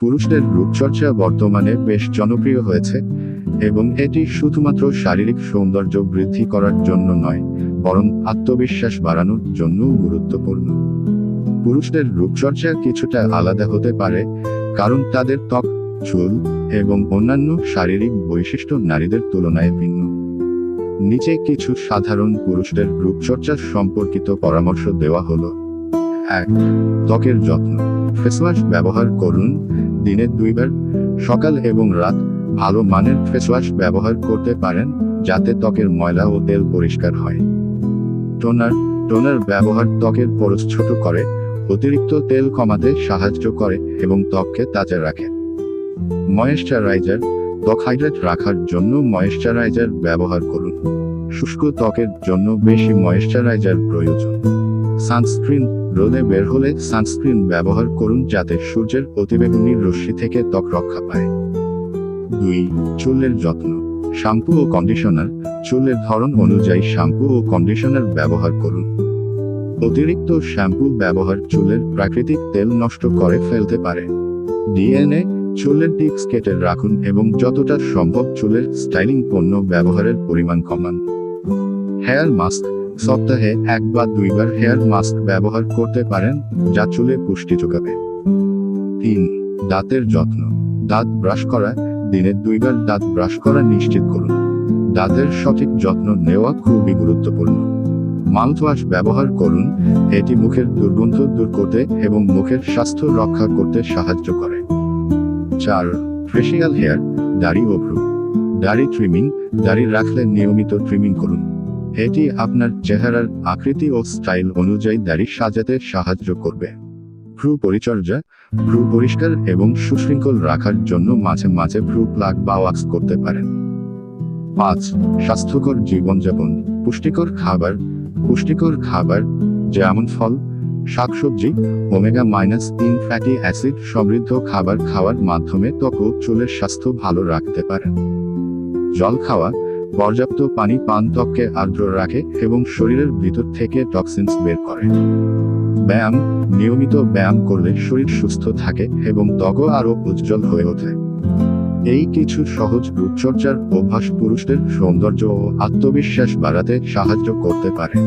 পুরুষদের রূপচর্চা বর্তমানে বেশ জনপ্রিয় হয়েছে, এবং এটি শুধুমাত্র শারীরিক সৌন্দর্য বৃদ্ধি করার জন্য নয়, বরং আত্মবিশ্বাস বাড়ানোর জন্যও গুরুত্বপূর্ণ। পুরুষদের রূপচর্চা কিছুটা আলাদা হতে পারে, কারণ তাদের ত্বক, চুল এবং অন্যান্য শারীরিক বৈশিষ্ট্য নারীদের তুলনায় ভিন্ন। নিচে কিছু সাধারণ পুরুষদের রূপচর্চা সম্পর্কিত পরামর্শ দেওয়া হলো। এক, ত্বকের যত্ন। ফেসওয়াশ ব্যবহার করুন দিনে দুইবার সকাল এবং রাত ভালো মানের ফেসওয়াশ ব্যবহার করতে পারেন, যাতে ত্বকের ময়লা ও তেল পরিষ্কার হয়। টোনার টোনার ব্যবহার ত্বকের পরশ ছোট করে, অতিরিক্ত তেল কমাতে সাহায্য করে এবং ত্বককে তাজা রাখে। ময়েশ্চারাইজার, ত্বক হাইড্রেট রাখার জন্য ময়েশ্চারাইজার ব্যবহার করুন। শুষ্ক ত্বকের জন্য বেশি ময়েশ্চারাইজার প্রয়োজন। সানস্ক্রিন রোদে বের হলে সানস্ক্রিন ব্যবহার করুন যাতে সূর্যের অতিবেগুনি রশ্মি থেকে ত্বক রক্ষা পায়। দুই, চুলের যত্ন। শ্যাম্পু ও কন্ডিশনার, চুলের ধরন অনুযায়ী শ্যাম্পু ও কন্ডিশনার ব্যবহার করুন। অতিরিক্ত শ্যাম্পু ব্যবহার চুলের প্রাকৃতিক তেল নষ্ট করে ফেলতে পারে। ডিএনএ, চুলের টিপস কেটে রাখুন এবং যতটা সম্ভব চুলের স্টাইলিং পণ্য ব্যবহারের পরিমাণ কমান। হেয়ার মাস্ক সপ্তাহে এক বা দুইবার হেয়ার মাস্ক ব্যবহার করতে পারেন, যা চুলে পুষ্টি যোগাবে। তিন, দাঁতের যত্ন। দাঁত ব্রাশ করা, দিনে দুইবার দাঁত ব্রাশ করা নিশ্চিত করুন। দাঁতের সঠিক যত্ন নেওয়া খুবই গুরুত্বপূর্ণ। মাউথওয়াশ ব্যবহার করুন, এটি মুখের দুর্গন্ধ দূর করতে এবং মুখের স্বাস্থ্য রক্ষা করতে সাহায্য করে। চার ফেসিয়াল হেয়ার দাড়ি ও ভ্রু। দাড়ি ট্রিমিং দাড়ি রাখলে নিয়মিত ট্রিমিং করুন। এটি আপনার চেহারার আকৃতি ও স্টাইল অনুযায়ী দাড়ি সাজাতে সাহায্য করবে। ভ্রু পরিচর্যা, ভ্রু পরিষ্কার এবং সুশৃঙ্খল রাখার জন্য মাঝে মাঝে ভ্রু প্লাগ বা ওয়াক্স করতে পারেন। পাঁচ, স্বাস্থ্যকর জীবনযাপন, পুষ্টিকর খাবার পুষ্টিকর খাবার, যেমন ফল, শাকসবজি, ওমেগা মাইনাস তিন ফ্যাটি অ্যাসিড সমৃদ্ধ খাবার খাওয়ার মাধ্যমে ত্বক চুলের স্বাস্থ্য ভালো রাখতে পারেন। জল খাওয়া পর্যাপ্ত পানি পান ত্বককে আর্দ্র রাখে এবং শরীরের ভিতর থেকে টক্সিনস বের করে। ব্যায়াম, নিয়মিত ব্যায়াম করলে শরীর সুস্থ থাকে এবং ত্বকও আরও উজ্জ্বল হয়ে ওঠে। এই কিছু সহজ রূপচর্চার অভ্যাস পুরুষদের সৌন্দর্য ও আত্মবিশ্বাস বাড়াতে সাহায্য করতে পারে।